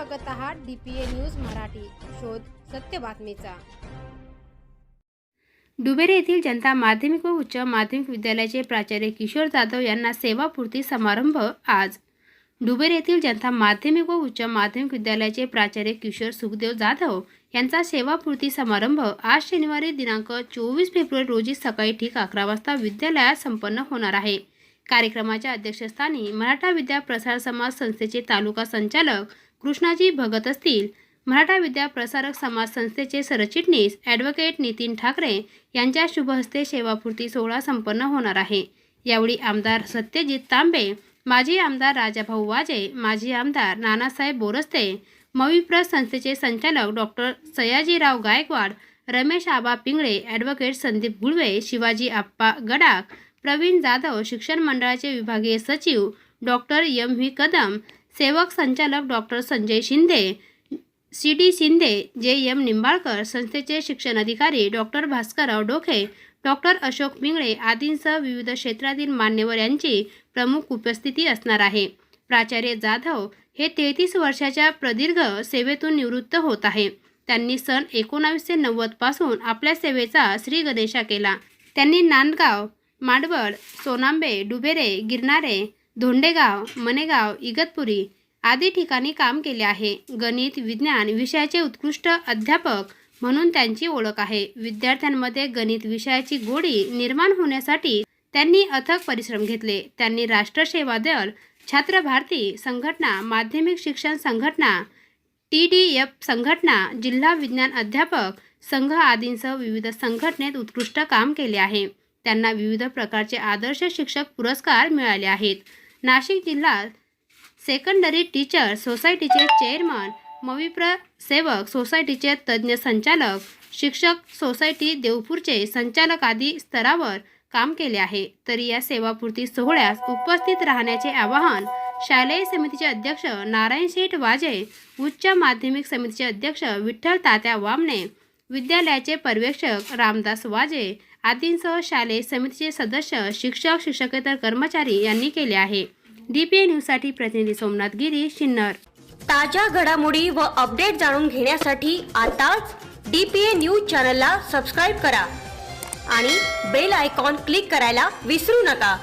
बघत आहात DPA news Marathi. शोध सत्य बातमीचा. डुबेरे येथील जनता माध्यमिक व उच्च माध्यमिक विद्यालयाचे प्राचार्य किशोर जाधव यांना सेवापूर्ती समारंभ आज. डुबेर येथील जनता माध्यमिक व उच्च माध्यमिक विद्यालयाचे प्राचार्य किशोर सुखदेव जाधव यांचा सेवापूर्ती समारंभ आज शनिवारी दिनांक चोवीस फेब्रुवारी रोजी सकाळी ठीक अकरा वाजता विद्यालयात संपन्न होणार आहे. कार्यक्रमाच्या अध्यक्षस्थानी मराठा विद्या प्रसार समाज संस्थेचे तालुका संचालक कृष्णाजी भगत असतील. मराठा विद्या प्रसारक समाज संस्थेचे सरचिटणीस ॲडव्होकेट नितीन ठाकरे यांच्या शुभहस्ते सेवापूर्ती सोहळा संपन्न होणार आहे. यावेळी आमदार सत्यजित तांबे माजी आमदार राजाभाऊ वाजे माजी आमदार नानासाहेब बोरस्ते मविप्र संस्थेचे संचालक डॉक्टर सयाजीराव गायकवाड रमेश आबा पिंगळे ॲडव्होकेट संदीप गुळवे शिवाजी आप्पा गडाख प्रवीण जाधव शिक्षण मंडळाचे विभागीय सचिव डॉक्टर एम व्ही कदम सेवक संचालक doctor Sanjay Shinde C D Shinde J M Nimbalkar संस्थेचे शिक्षण अधिकारी डॉक्टर भास्करराव डोखे डॉक्टर अशोक पिंगळे आदींसह विविध क्षेत्रातील मान्यवर यांची प्रमुख उपस्थिती असणार आहे. प्राचार्य जाधव हे तेहतीस वर्षाच्या प्रदीर्घ सेवेतून निवृत्त होत आहे. त्यांनी सन एकोणावीसशे नव्वदपासून आपल्या सेवेचा श्री गणेशा केला. त्यांनी नांदगाव मांडवळ सोनांबे डुबेरे गिरणारे धोंडेगाव मनेगाव इगतपुरी आदी ठिकाणी काम केले आहे. गणित विज्ञान विषयाचे उत्कृष्ट अध्यापक म्हणून त्यांची ओळख आहे. विद्यार्थ्यांमध्ये गणित विषयाची गोडी निर्माण होण्यासाठी त्यांनी अथक परिश्रम घेतले. त्यांनी राष्ट्रसेवा दल छात्र भारती संघटना माध्यमिक शिक्षण संघटना टी डी एफ संघटना जिल्हा विज्ञान अध्यापक संघ आदींसह विविध संघटनेत उत्कृष्ट काम केले आहे. त्यांना विविध प्रकारचे आदर्श शिक्षक पुरस्कार मिळाले आहेत. नाशिक जिल्हा सेकंडरी टीचर सोसायटीचे चेअरमन मविप्र सेवक सोसायटीचे तज्ज्ञ संचालक शिक्षक सोसायटी देवपूरचे संचालक आदी स्तरावर काम केले आहे. तरी या सेवापूर्ती सोहळ्यास उपस्थित राहण्याचे आवाहन शालेय समितीचे अध्यक्ष नारायण शेठ वाजे उच्च माध्यमिक समितीचे अध्यक्ष विठ्ठल तात्या वामणे विद्यालयाचे पर्यवेक्षक रामदास वाजे आदींसह शालेय समितीचे सदस्य शिक्षक शिक्षकेतर कर्मचारी यांनी केले आहे. डीपीए न्यूजसाठी प्रतिनिधी सोमनाथ गिरी शिन्नर. ताज्या घडामोडी व अपडेट जाणून घेण्यासाठी आताच डी पी ए न्यूज चॅनलला सबस्क्राईब करा आणि बेल आयकॉन क्लिक करायला विसरू नका.